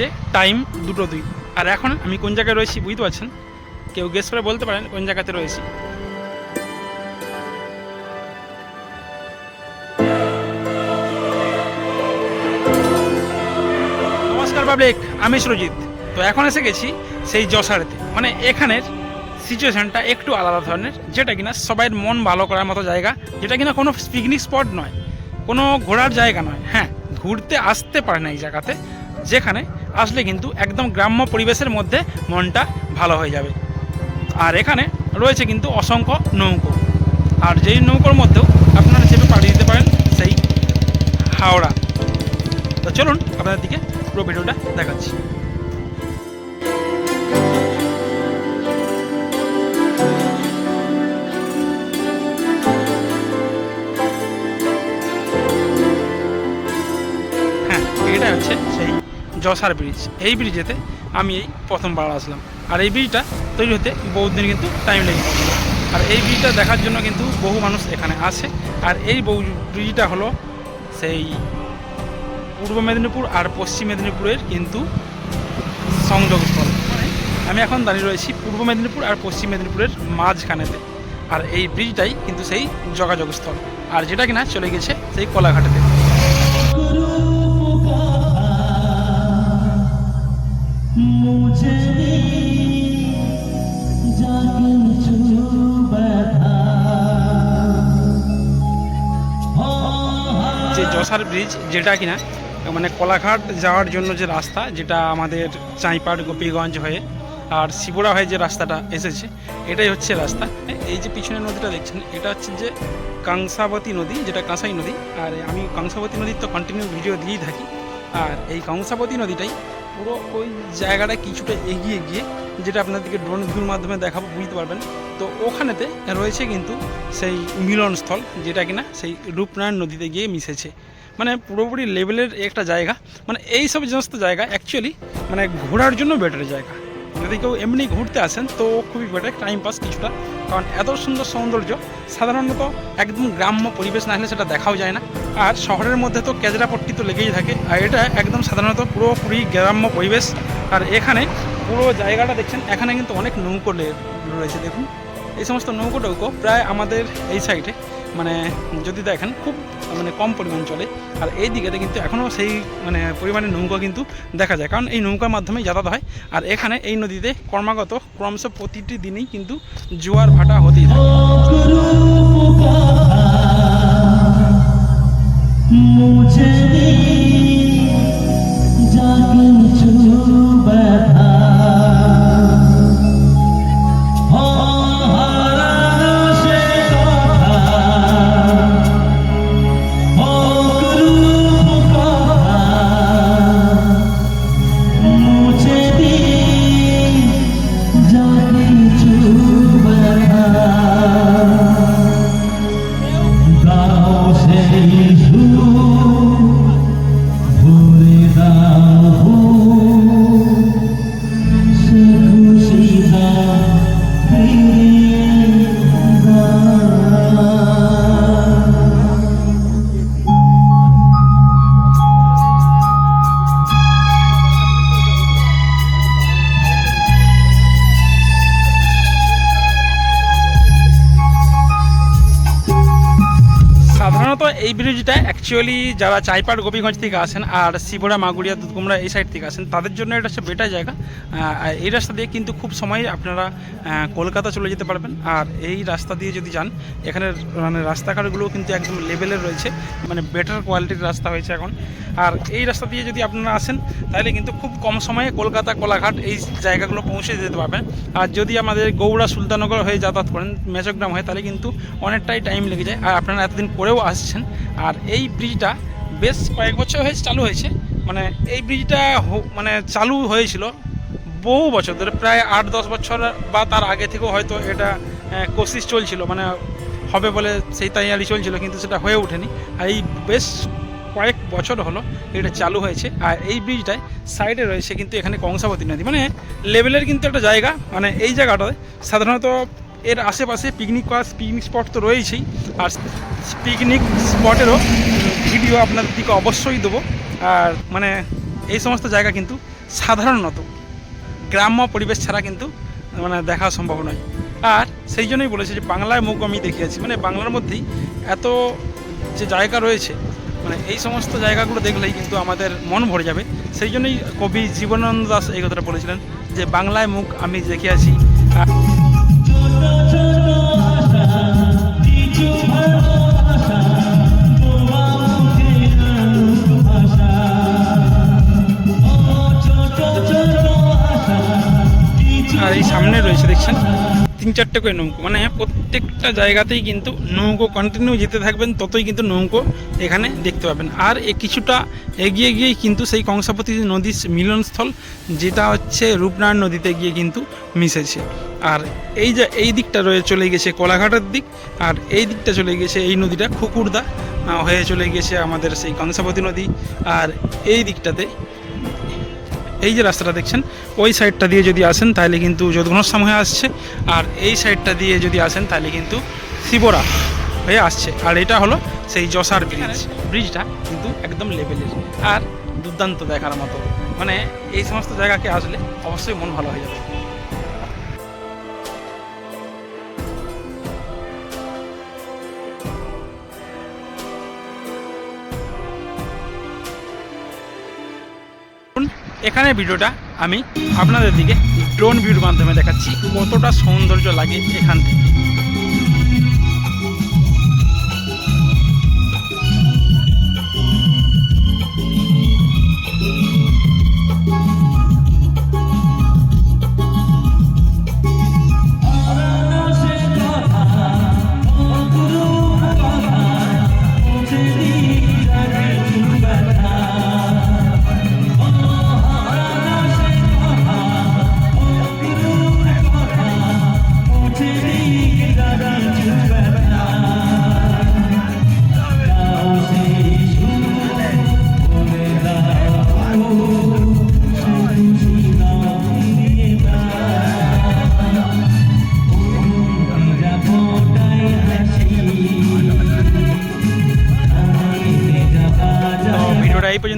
বাজে টাইম দুটো দুই। আর এখন আমি কোন জায়গায় রয়েছি বুঝতে পারছেন? কেউ গেস করে বলতে পারেন কোন জায়গাতে রয়েছি। নমস্কার পাবলিক আমি সুরজিৎ। তো এখন এসে গেছি সেই যশারেতে। মানে এখানের সিচুয়েশনটা একটু আলাদা ধরনের, যেটা কিনা সবাইয়ের মন ভালো করার মতো জায়গা, যেটা কিনা কোনো পিকনিক স্পট নয়, কোনো ঘোরার জায়গা নয়। হ্যাঁ ঘুরতে আসতে পারে না এই জায়গাতে, যেখানে আসলে কিন্তু একদম গ্রাম্য পরিবেশের মধ্যে মনটা ভালো হয়ে যাবে। আর এখানে রয়েছে কিন্তু অসংখ্য নৌকো। আর যেই নৌকোর মধ্যেও আপনারা চেপে পাঠিয়ে দিতে পারেন, সেই হাওড়া। তো চলুন আপনাদের দিকে পুরো ভিডিওটা দেখাচ্ছি। হ্যাঁ এটা হচ্ছে সেই জসার ব্রিজ এই ব্রিজেতে আমি এই প্রথমবার আসলাম। আর এই ব্রিজটা তৈরি হতে বহুত দিন কিন্তু টাইম লেগে আর এই ব্রিজটা দেখার জন্য কিন্তু বহু মানুষ এখানে আসে। আর এই ব্রিজটা হলো সেই পূর্ব মেদিনীপুর আর পশ্চিম মেদিনীপুরের কিন্তু সংযোগস্থল। মানে আমি এখন দাঁড়িয়ে রয়েছি পূর্ব মেদিনীপুর আর পশ্চিম মেদিনীপুরের মাঝখানেতে। আর এই ব্রিজটাই কিন্তু সেই যোগাযোগস্থল। আর যেটা কিনা চলে গেছে সেই কোলাঘাটেতে। যে যশার ব্রিজ, যেটা কিনা মানে কোলাঘাট যাওয়ার জন্য যে রাস্তা, যেটা আমাদের চাঁইপাট গোপীগঞ্জ হয়ে আর শিবুরা হয়ে যে রাস্তাটা এসেছে, এটাই হচ্ছে রাস্তা। এই যে পিছনের নদীটা দেখছেন, এটা হচ্ছে যে কাংসাবতী নদী, যেটা কাঁসাই নদী। আর আমি কাংসাবতী নদীর তো কন্টিনিউ ভিডিও দিয়েই থাকি। আর এই কংসাবতী নদীটাই পুরো ওই জায়গাটা কিছুটা এগিয়ে গিয়ে যেটা আপনাদেরকে ড্রোন ভিউর মাধ্যমে দেখাবো, বুঝতে পারবেন। তো ওখানেতে রয়েছে কিন্তু সেই মিলনস্থল যেটা কিনা সেই রূপনারায়ণ নদীতে গিয়ে মিশেছে। মানে পুরোপুরি লেভেলের একটা জায়গা। মানে এই সব সমস্ত জায়গা অ্যাকচুয়ালি মানে ঘোরার জন্য বেটার জায়গা। যদি কেউ এমনি ঘুরতে আসেন, তো খুবই বেটার টাইম পাস কিছুটা। কারণ এত সুন্দর সৌন্দর্য, সাধারণত একদম গ্রাম্য পরিবেশ না হলে সেটা দেখাও যায় না। আর শহরের মধ্যে তো কেজরাপট্টি তো লেগেই থাকে। আর এটা একদম সাধারণত পুরোপুরি গ্রাম্য পরিবেশ। আর এখানে পুরো জায়গাটা দেখছেন, এখানে কিন্তু অনেক নৌকো রয়েছে, দেখুন। এই সমস্ত নৌকো টৌকো প্রায় আমাদের এই সাইডে মানে যদি দেখেন, খুব মানে কম পরিমাণ চলে। আর এই দিকেতে কিন্তু এখনও সেই মানে পরিমাণে নৌকা কিন্তু দেখা যায়। কারণ এই নৌকার মাধ্যমেই যাতায়াত হয়। আর এখানে এই নদীতে ক্রমাগত, ক্রমশ প্রতিটি দিনেই কিন্তু জোয়ার ভাটা হতেই থাকে। এই ব্রিজটা অ্যাকচুয়ালি যারা চাইপাট গোপীগঞ্জ থেকে আসেন আর শিবরা, মাগুরিয়া, দুধকুমড়া এই সাইড থেকে আসেন, তাদের জন্য এটা হচ্ছে বেটার জায়গা। এই রাস্তা দিয়ে কিন্তু খুব সময় আপনারা কলকাতা চলে যেতে পারবেন। আর এই রাস্তা দিয়ে যদি যান এখানের মানে রাস্তাঘাটগুলো কিন্তু একদম লেভেলের রয়েছে মানে বেটার কোয়ালিটির রাস্তা হয়েছে এখন। আর এই রাস্তা দিয়ে যদি আপনারা আসেন, তাহলে কিন্তু খুব কম সময়ে কলকাতা, কোলাঘাট এই জায়গাগুলো পৌঁছে যেতে পারবেন। আর যদি আমাদের গৌড়া সুলতানগর হয়ে যাতায়াত করেন মেচগ্রাম হয়ে, তাহলে কিন্তু অনেকটাই টাইম লেগে যায়। আর আপনারা এতদিন করেও আসছেন আর এই ব্রিজটা বেশ কয়েক বছর হয়েছে চালু হয়েছে। মানে এই ব্রিজটা মানে চালু হয়েছিল বহু বছর ধরে, প্রায় আট দশ বছর বা তার আগে থেকেও হয়তো এটা কোশিশ চলছিল মানে হবে বলে সেই তাইয়ারি চলছিল, কিন্তু সেটা হয়ে ওঠেনি। আর এই বেশ কয়েক বছর হলো এটা চালু হয়েছে। আর এই ব্রিজটায় সাইডে রয়েছে কিন্তু এখানে কংসাবতী নদী। মানে লেভেলের কিন্তু একটা জায়গা মানে এই জায়গাটায় সাধারণত এর আশেপাশে পিকনিক পিকনিক স্পট তো রয়েছেই। আর পিকনিক স্পটেরও ভিডিও আপনাদের দিকে অবশ্যই দেবো। আর মানে এই সমস্ত জায়গা কিন্তু সাধারণত গ্রাম্য পরিবেশ ছাড়া কিন্তু মানে দেখা সম্ভব নয়। আর সেই জন্যই বলেছি যে বাংলায় মুখ আমি দেখিয়েছি। মানে বাংলার মধ্যেই এত যে জায়গা রয়েছে মানে এই সমস্ত জায়গাগুলো দেখলেই কিন্তু আমাদের মন ভরে যাবে। সেই জন্যই কবি জীবনানন্দ দাস এই কথাটা বলেছিলেন যে বাংলায় মুখ আমি দেখিয়াছি। আর এই সামনে রয়েছে, দেখছেন? তিন চারটে করে নৌকো। মানে প্রত্যেকটা জায়গাতেই কিন্তু নৌকো কন্টিনিউ যেতে থাকবেন, ততই কিন্তু নৌকো এখানে দেখতে পাবেন। আর এ কিছুটা এগিয়ে গিয়েই কিন্তু সেই কংসাবতী নদীর মিলনস্থল, যেটা হচ্ছে রূপনারায়ণ নদীতে গিয়ে কিন্তু মিশেছে। আর এই যে, এই দিকটা রয়ে চলে গেছে কোলাঘাটের দিক, আর এই দিকটা চলে গেছে এই নদীটা খুকুরদা হয়ে চলে গেছে আমাদের সেই কংসাবতী নদী, আর এই দিকটাতে, এই যে রাস্তাটা দেখছেন, ওই সাইডটা দিয়ে যদি আসেন তাহলে কিন্তু যদঘনশ্যাম হয়ে আসছে, আর এই সাইডটা দিয়ে যদি আসেন তাহলে কিন্তু শিবরা হয়ে আসছে, আর এটা হলো সেই যশার ব্রিজ ব্রিজটা কিন্তু একদম লেভেলের আর দুর্দান্ত দেখার মতো মানে এই সমস্ত জায়গাকে আসলে অবশ্যই মন ভালো হয়ে যাবে। এখানে ভিডিওটা আমি আপনাদের দিকে ড্রোন ভিউর মাধ্যমে দেখাচ্ছি কতটা সৌন্দর্য লাগে এখান থেকে।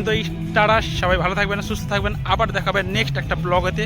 পর্যন্তই টাটা সবাই ভালো থাকবেন সুস্থ থাকবেন। আবার দেখাবেন নেক্সট একটা ব্লগেতে